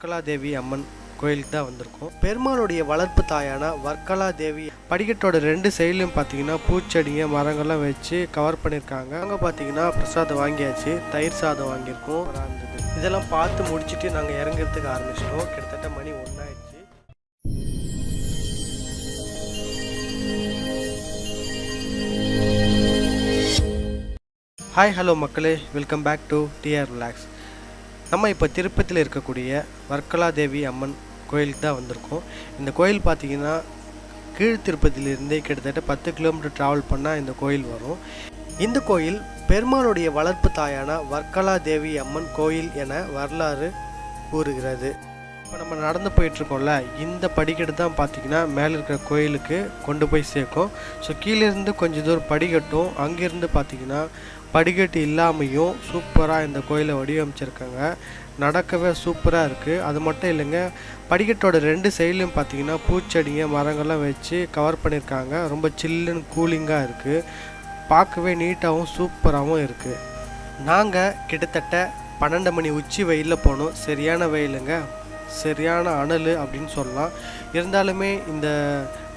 வர்க்கலாதேவி அம்மன் கோயிலுக்கு தான் வந்திருக்கோம். பெருமாளுடைய வளர்ப்பு தாயான வர்க்கலா தேவி படிக்கட்டோட ரெண்டு சைட்லையும் பார்த்தீங்கன்னா பூச்செடிங்க மரங்கள்லாம் வச்சு கவர் பண்ணியிருக்காங்க. அங்கே பார்த்தீங்கன்னா பிரசாதம் வாங்கியாச்சு தயிர் சாதம் வாங்கியிருக்கோம். இதெல்லாம் பார்த்து முடிச்சுட்டு நாங்கள் இறங்குறதுக்கு ஆரம்பிச்சிட்டோம். கிட்டத்தட்ட மணி ஒன்றாயிடுச்சு ஹாய் ஹலோ மக்களே. Welcome back to TR relax நம்ம இப்போ திருப்பத்தில் இருக்கக்கூடிய வர்க்கலாதேவி அம்மன் கோயிலுக்கு தான் வந்திருக்கோம். இந்த கோயில் பார்த்தீங்கன்னா கீழ் திருப்பதியிலிருந்தே கிட்டத்தட்ட பத்து கிலோமீட்டர் ட்ராவல் பண்ணால் இந்த கோயில் வரும். இந்த கோயில் பெருமாளுடைய வளர்ப்பு தாயான வர்க்கலா தேவி அம்மன் கோயில் என வரலாறு கூறுகிறது. இப்போ நம்ம நடந்து போயிட்டுருக்கோம்ல இந்த படிக்கட்டு தான் பார்த்தீங்கன்னா மேலே இருக்கிற கோயிலுக்கு கொண்டு போய் சேர்க்கும். ஸோ கீழேருந்து கொஞ்சம் தூரம் படிக்கட்டும். அங்கேருந்து பார்த்தீங்கன்னா படிக்கட்டு இல்லாமையும் சூப்பராக இந்த கோயிலை வடிவமைச்சிருக்காங்க. நடக்கவே சூப்பராக இருக்குது அது மட்டும் இல்லைங்க படிக்கட்டோட ரெண்டு சைட்லையும் பார்த்தீங்கன்னா பூச்செடிங்க மரங்கள்லாம் வச்சு கவர் பண்ணியிருக்காங்க. ரொம்ப சில்லுன்னு கூலிங்காக இருக்குது பார்க்கவே நீட்டாகவும் சூப்பராகவும் இருக்குது நாங்கள் கிட்டத்தட்ட பன்னெண்டு மணி உச்சி வெயிலில் போனோம். சரியான வெயிலுங்க. சரியான அனல் அப்படின்னு சொல்லலாம். இருந்தாலுமே இந்த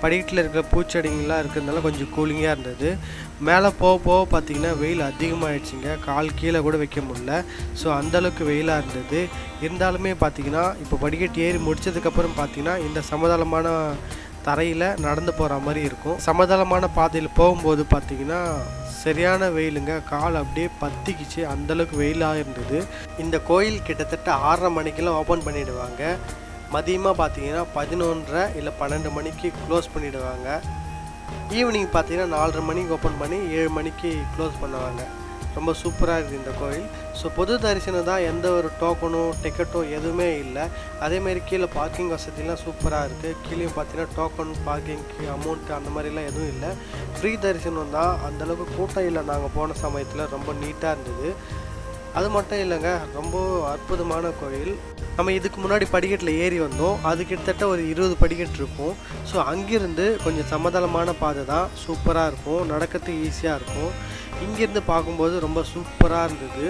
படிக்கட்டில் இருக்கிற பூச்செடிங்கெலாம் இருக்கிறதுனால கொஞ்சம் கூலிங்காக இருந்தது. மேலே போக போக பார்த்தீங்கன்னா வெயில் அதிகமாகிடுச்சிங்க கால் கீழே கூட வைக்க முடில ஸோ அந்தளவுக்கு வெயிலாக இருந்தது. இருந்தாலுமே பார்த்தீங்கன்னா இப்போ படிக்கட்டு ஏறி முடிச்சதுக்கப்புறம் பார்த்திங்கன்னா இந்த சமதளமான தரையில் நடந்து போகிற மாதிரி இருக்கும். சமதளமான பாதையில் போகும்போது பார்த்தீங்கன்னா சரியான வெயிலுங்க. கால் அப்படியே பத்திக்கிச்சு. அந்தளவுக்கு வெயிலாக இருந்தது. இந்த கோயில் கிட்டத்தட்ட ஆறரை மணிக்கெல்லாம் ஓப்பன் பண்ணிவிடுவாங்க மதியமாக பார்த்தீங்கன்னா பதினொன்றரை இல்லை பன்னெண்டு மணிக்கு க்ளோஸ் பண்ணிவிடுவாங்க ஈவினிங் பார்த்தீங்கன்னா நாலரை மணிக்கு ஓப்பன் பண்ணி ஏழு மணிக்கு க்ளோஸ் பண்ணுவாங்க. ரொம்ப சூப்பராக இருக்குது இந்த கோயில். ஸோ பொது தரிசனம் தான் எந்த ஒரு டோக்கனும் டிக்கெட்டும் எதுவுமே இல்லை. அதேமாரி கீழே பார்க்கிங் வசதிலாம் சூப்பராக இருக்குது கீழேயும் பார்த்தீங்கன்னா டோக்கன் பார்க்கிங்க்கு அமௌண்ட் அந்த மாதிரிலாம் எதுவும் இல்லை. ஃப்ரீ தரிசனம் தான். அந்தளவுக்கு கூட்டம் இல்லை. நாங்கள் போன சமயத்தில் ரொம்ப நீட்டாக இருந்தது. அது மட்டும் இல்லைங்க ரொம்ப அற்புதமான கோயில். நம்ம இதுக்கு முன்னாடி படிக்கட்டில் ஏறி வந்தோம். அது கிட்டத்தட்ட ஒரு இருபது படிக்கட்டு இருக்கும். ஸோ அங்கேருந்து கொஞ்சம் சமதளமான பாதை தான். சூப்பராக இருக்கும். நடக்கிறதுக்கு ஈஸியாக இருக்கும். இங்கேருந்து பார்க்கும்போது ரொம்ப சூப்பராக இருந்தது.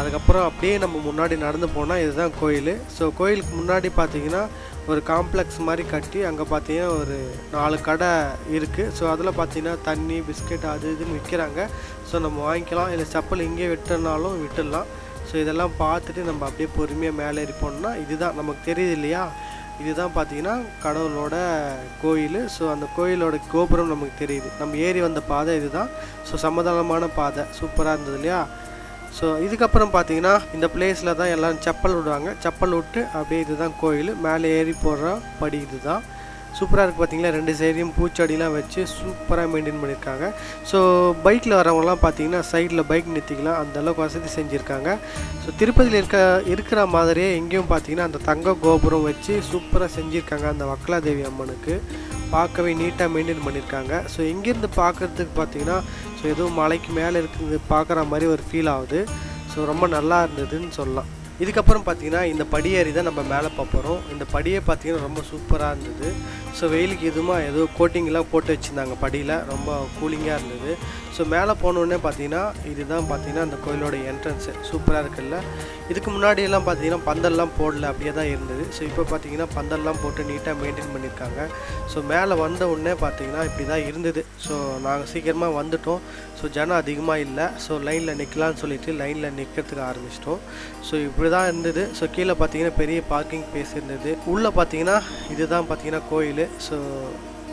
அதுக்கப்புறம் அப்படியே நம்ம முன்னாடி நடந்து போனால் இதுதான் கோயில். ஸோ கோயிலுக்கு முன்னாடி பார்த்தீங்கன்னா ஒரு காம்ப்ளெக்ஸ் மாதிரி கட்டி அங்கே பார்த்தீங்கன்னா ஒரு நாலு கடை இருக்குது ஸோ அதில் பார்த்தீங்கன்னா தண்ணி பிஸ்கெட் அது இதுன்னு விற்கிறாங்க ஸோ நம்ம வாங்கிக்கலாம். இல்லை செப்பல் இங்கே விட்டுனாலும் விட்டுடலாம். ஸோ இதெல்லாம் பார்த்துட்டு நம்ம அப்படியே பொறுமையாக மேலே ஏறி போனோம்னா இதுதான். நமக்கு தெரியுது இல்லையா? இதுதான் பார்த்தீங்கன்னா கடவுளோட கோயில். ஸோ அந்த கோயிலோட கோபுரம் நமக்கு தெரியுது. நம்ம ஏறி வந்த பாதை இதுதான். ஸோ சமதானமான பாதை. சூப்பராக இருந்தது இல்லையா? ஸோ இதுக்கப்புறம் பார்த்தீங்கன்னா இந்த பிளேஸில் தான் எல்லோரும் செப்பல் விடுவாங்க. செப்பல் விட்டு அப்படியே இதுதான் கோயில். மேலே ஏறி போடுற படி இதுதான். சூப்பராக இருக்குது பார்த்தீங்களா ரெண்டு சைடையும் பூச்செடிலாம் வச்சு சூப்பராக மெயின்டைன் பண்ணியிருக்காங்க. ஸோ பைக்கில் வரவங்கலாம் பார்த்தீங்கன்னா சைடில் பைக் நிறுத்திக்கலாம். அந்தளவுக்கு வசதி செஞ்சுருக்காங்க. ஸோ திருப்பதியில் இருக்க இருக்கிற மாதிரியே எங்கேயும் பார்த்தீங்கன்னா அந்த தங்க கோபுரம் வச்சு சூப்பராக செஞ்சுருக்காங்க அந்த வக்கலாதேவி அம்மனுக்கு. பார்க்கவே நீட்டாக மெயின்டைன் பண்ணியிருக்காங்க. ஸோ இங்கேருந்து பார்க்குறதுக்கு பார்த்தீங்கன்னா ஸோ எதுவும் மலைக்கு மேலே இருக்குது பார்க்குற மாதிரி ஒரு ஃபீல் ஆகுது. ஸோ ரொம்ப நல்லா இருந்ததுன்னு சொல்லலாம். இதுக்கப்புறம் பார்த்தீங்கன்னா இந்த படியேறி தான் நம்ம மேலே பார்ப்போம் இந்த படியே பார்த்தீங்கன்னா ரொம்ப சூப்பராக இருந்தது. ஸோ வெயிலுக்கு எதுவுமா ஏதோ கோட்டிங்லாம் போட்டு வச்சுருந்தாங்க படியில். ரொம்ப கூலிங்காக இருந்தது. ஸோ மேலே போனோடனே பார்த்தீங்கன்னா இதுதான் பார்த்தீங்கன்னா அந்த கோயிலோட என்ட்ரன்ஸு சூப்பராக இருக்குல்ல? இதுக்கு முன்னாடியெல்லாம் பார்த்தீங்கன்னா பந்தல்லாம் போடல. அப்படியே தான் இருந்தது. ஸோ இப்போ பார்த்தீங்கன்னா பந்தல்லாம் போட்டு நீட்டாக மெயின்டைன் பண்ணியிருக்காங்க. ஸோ மேலே வந்த உடனே பார்த்தீங்கன்னா இப்படி தான் இருந்தது. ஸோ நாங்கள் சீக்கிரமாக வந்துட்டோம். ஸோ ஜனம் அதிகமாக இல்லை. ஸோ லைனில் நிற்கலான்னு சொல்லிட்டு லைனில் நிற்கிறதுக்கு ஆரம்பிச்சிட்டோம். ஸோ இப்போ இப்படி தான் இருந்தது. ஸோ கீழே பார்த்தீங்கன்னா பெரிய பார்க்கிங் பிளேஸ் இருந்தது. உள்ளே பார்த்தீங்கன்னா இதுதான் பார்த்தீங்கன்னா கோயில். ஸோ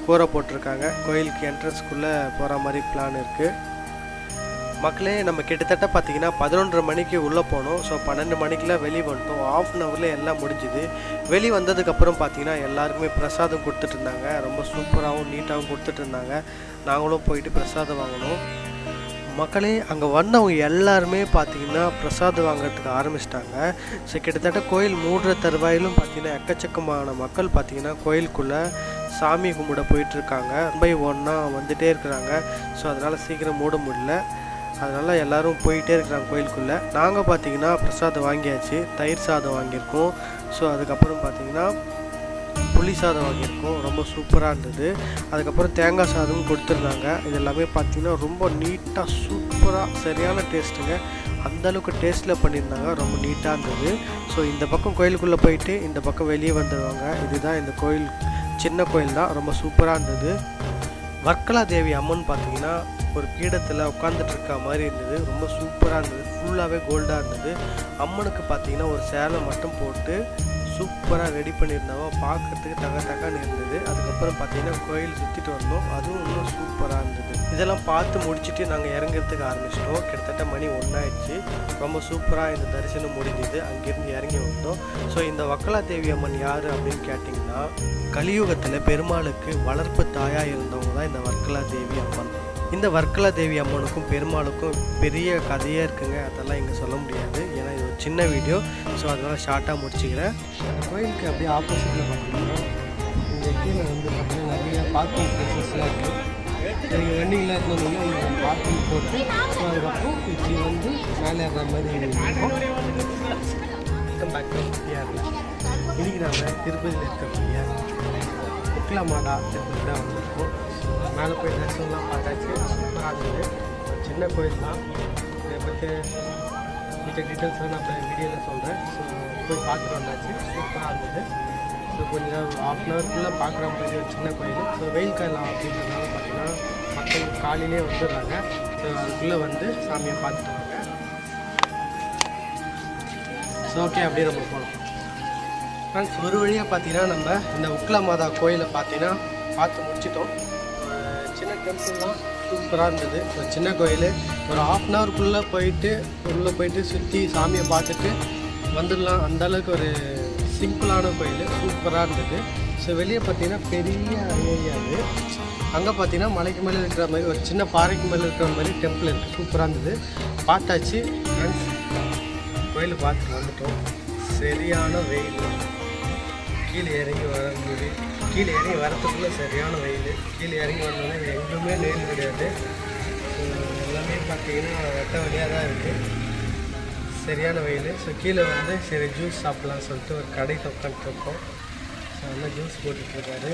கூரை போட்டிருக்காங்க. கோயிலுக்கு என்ட்ரன்ஸ்க்குள்ளே போகிற மாதிரி பிளான் இருக்குது மக்களே நம்ம கிட்டத்தட்ட பார்த்தீங்கன்னா பதினொன்றரை மணிக்கு உள்ளே போனோம். ஸோ பன்னெண்டு மணிக்கெலாம் வெளியே வந்துட்டோம். ஆஃப் அன் ஹவரில் எல்லாம் முடிஞ்சுது. வெளியே வந்ததுக்கப்புறம் பார்த்தீங்கன்னா எல்லாருக்குமே பிரசாதம் கொடுத்துட்டு இருந்தாங்க. ரொம்ப சூப்பராகவும் நீட்டாகவும் கொடுத்துட்டு இருந்தாங்க. நாங்களும் போயிட்டு பிரசாதம் வாங்கினோம். மக்களே அங்கே வந்தவங்க எல்லாருமே பார்த்தீங்கன்னா பிரசாதம் வாங்குறதுக்கு ஆரம்பிச்சிட்டாங்க. ஸோ கிட்டத்தட்ட கோயில் மூடுற தருவாயிலும் பார்த்தீங்கன்னா எக்கச்சக்கமான மக்கள் பார்த்தீங்கன்னா கோயிலுக்குள்ளே சாமி கும்பிட போயிட்டுருக்காங்க. பை ஒன்றா வந்துகிட்டே இருக்கிறாங்க. ஸோ அதனால் சீக்கிரம் மூட முடியல. அதனால் எல்லோரும் போயிட்டே இருக்கிறாங்க கோயிலுக்குள்ளே. நாங்கள் பார்த்தீங்கன்னா பிரசாதம் வாங்கியாச்சு. தயிர் சாதம் வாங்கியிருக்கோம். ஸோ அதுக்கப்புறம் பார்த்தீங்கன்னா புளி சாதம் வாங்கியிருக்கோம். ரொம்ப சூப்பராக இருந்தது. அதுக்கப்புறம் தேங்காய் சாதமும் கொடுத்துருந்தாங்க. இது எல்லாமே பார்த்தீங்கன்னா ரொம்ப நீட்டாக சூப்பராக சரியான டேஸ்ட்டுங்க அந்தளவுக்கு டேஸ்ட்டில் பண்ணியிருந்தாங்க. ரொம்ப நீட்டாக இருந்தது. ஸோ இந்த பக்கம் கோயிலுக்குள்ளே போயிட்டு இந்த பக்கம் வெளியே வந்துடுவாங்க இதுதான் இந்த கோயில் சின்ன கோயில் தான். ரொம்ப சூப்பராக இருந்தது. வர்க்கலா தேவி அம்மன் பார்த்தீங்கன்னா ஒரு பீடத்தில் உட்காந்துட்டு இருக்க மாதிரி இருந்தது. ரொம்ப சூப்பராக இருந்தது. ஃபுல்லாகவே கோல்டாக இருந்தது. அம்மனுக்கு பார்த்தீங்கன்னா ஒரு சேலை மட்டும் போட்டு சூப்பராக ரெடி பண்ணியிருந்தாவோ பார்க்கறதுக்கு தக தகன்னு இருந்தது. அதுக்கப்புறம் பார்த்தீங்கன்னா கோயில் சுற்றிட்டு வந்தோம். அதுவும் இன்னும் சூப்பராக இருந்தது. இதெல்லாம் பார்த்து முடிச்சுட்டு நாங்கள் இறங்குறதுக்கு ஆரம்பிச்சிட்டோம். கிட்டத்தட்ட மணி ஒன்றாயிடுச்சு ரொம்ப சூப்பராக இந்த தரிசனம் முடிஞ்சது. அங்கேருந்து இறங்கி வந்தோம். ஸோ இந்த வக்கலா தேவி அம்மன் யார் அப்படின்னு கேட்டிங்கன்னா கலியுகத்தில் பெருமாளுக்கு வளர்ப்பு தாயாக இருந்தவங்க தான் இந்த வர்க்கலா தேவி அம்மன். இந்த வர்க்கலா தேவி அம்மனுக்கும் பெருமாளுக்கும் பெரிய கதையாக இருக்குங்க. அதெல்லாம் இங்கே சொல்ல முடியாது. ஏன்னா சின்ன வீடியோ. ஸோ அதனால் ஷார்ட்டாக முடிச்சுக்கிறேன். அந்த கோயிலுக்கு அப்படியே ஆப்போசிட்டில் பார்த்தீங்கன்னா இங்கே கீழே வந்து பார்த்தீங்கன்னா நிறைய பார்க்கிங் ப்ளேசஸ்லாம் இருக்குது நீங்கள் வண்டிங்கெலாம் எடுத்துன்னு வந்தீங்கன்னா பார்க்கிங் போட்டு ஸோ அதுக்கப்புறம் இப்படி வந்து மேலே ஏற மாதிரி இருக்கும். வெல்கம் இன்றைக்கி நாம் திருப்பதியில் இருக்கக்கூடிய முக்லா மாதா தான் வந்திருக்கோம். மேலே போய் தரிசனம்லாம் பார்த்தாச்சு. சூப்பராக இருந்தது சின்ன கோயில் தான். இதை பற்றி மிச்ச டீட்டெயில்ஸ்லாம் நான் இப்போ வீடியோவில் சொல்கிறேன் ஸோ போய் பார்த்துட்டு வந்தாச்சு. சூப்பராக இருந்தது. ஸோ கொஞ்சம் ஹாஃப் அன் ஹவர்க்குள்ளே பார்க்குற மாதிரி ஒரு சின்ன கோயில். ஸோ வெயில் காலம் அப்படின்றதுனால பார்த்தீங்கன்னா மக்கள் காலையிலே வந்துடுறாங்க. ஸோ அதுக்குள்ளே வந்து சாமியை பார்த்துட்டு வாங்க. ஸோ ஓகே அப்படியே நம்ம போகலாம் ஃப்ரெண்ட்ஸ் ஒரு வழியாக பார்த்தீங்கன்னா நம்ம இந்த உக்ல மாதா கோயிலை பார்த்தீங்கன்னா பார்த்து முடிச்சிட்டோம். சின்ன டெம்பிள்லாம் சூப்பராக இருந்தது. ஒரு சின்ன கோயில். ஒரு ஆஃப் அன் ஹவருக்குள்ளே போயிட்டு உள்ளே போயிட்டு சுற்றி சாமியை பார்த்துட்டு வந்துடலாம். அந்த அளவுக்கு ஒரு சிம்பிளான கோயில். சூப்பராக இருந்தது. ஸோ வெளியே பார்த்தீங்கன்னா பெரிய ஏரியா அது. அங்கே பார்த்தீங்கன்னா மலைக்கு மேலே இருக்கிற மாதிரி ஒரு சின்ன பாறைக்கு மேலே இருக்கிற மாதிரி டெம்பிள் இருக்குது சூப்பராக இருந்தது. பார்த்தாச்சு. ஃப்ரெண்ட்ஸ் கோயில் பார்த்துட்டு வந்துட்டோம். சரியான வெயில். கீழே இறங்கி வரும்போது கீழே இறங்கி வரத்துக்குள்ளே சரியான வெயில். கீழே இறங்கி வந்தோடனே எதுவுமே லேன் கிடையாது. எல்லாமே பார்த்தீங்கன்னா வெட்ட வழியாக தான் இருக்குது சரியான வெயில். ஸோ கீழே வந்து சரி ஜூஸ் சாப்பிட்லாம்னு சொல்லிட்டு ஒரு கடைக்கு உட்காந்துருக்கோம் ஸோ நல்லா ஜூஸ் போட்டுட்ருக்காரு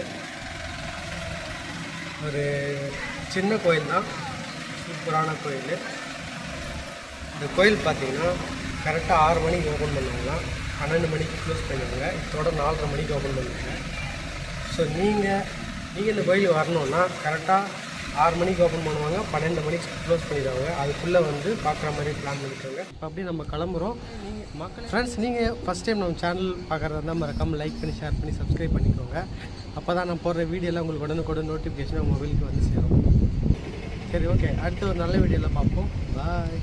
ஒரு சின்ன கோயில் தான். சூப்பரான கோயில். இந்த கோயில் பார்த்தீங்கன்னா கரெக்டாக ஆறு மணிக்கு ஓப்பன் பண்ணுவாங்கன்னா பன்னெண்டு மணிக்கு க்ளோஸ் பண்ணுவாங்க. இதோட நாலரை மணிக்கு ஓப்பன் பண்ணுவாங்க. ஸோ நீங்கள் நீங்கள் இந்த கோயில் வரணுன்னா கரெக்டாக ஆறு மணிக்கு ஓப்பன் பண்ணுவாங்க பன்னெண்டு மணிக்கு க்ளோஸ் பண்ணிடுவாங்க. அதுக்குள்ளே வந்து பார்க்குற மாதிரி பிளான் பண்ணிக்கோங்க. இப்போ அப்படியே நம்ம கிளம்புறோம். மக்கள் ஃப்ரெண்ட்ஸ் நீங்கள் ஃபஸ்ட் டைம் நம்ம சேனல் பார்க்குறதா இருந்தால் மறக்காமல் லைக் பண்ணி ஷேர் பண்ணி சப்ஸ்கிரைப் பண்ணிக்கோங்க. அப்போ தான் நான் போடுற வீடியோலாம் உங்களுக்கு உடனுக்குடன் நோட்டிஃபிகேஷன் மொபைலுக்கு வந்து சேரும். சரி ஓகே அடுத்த ஒரு நல்ல வீடியோவில் பார்ப்போம். பாய்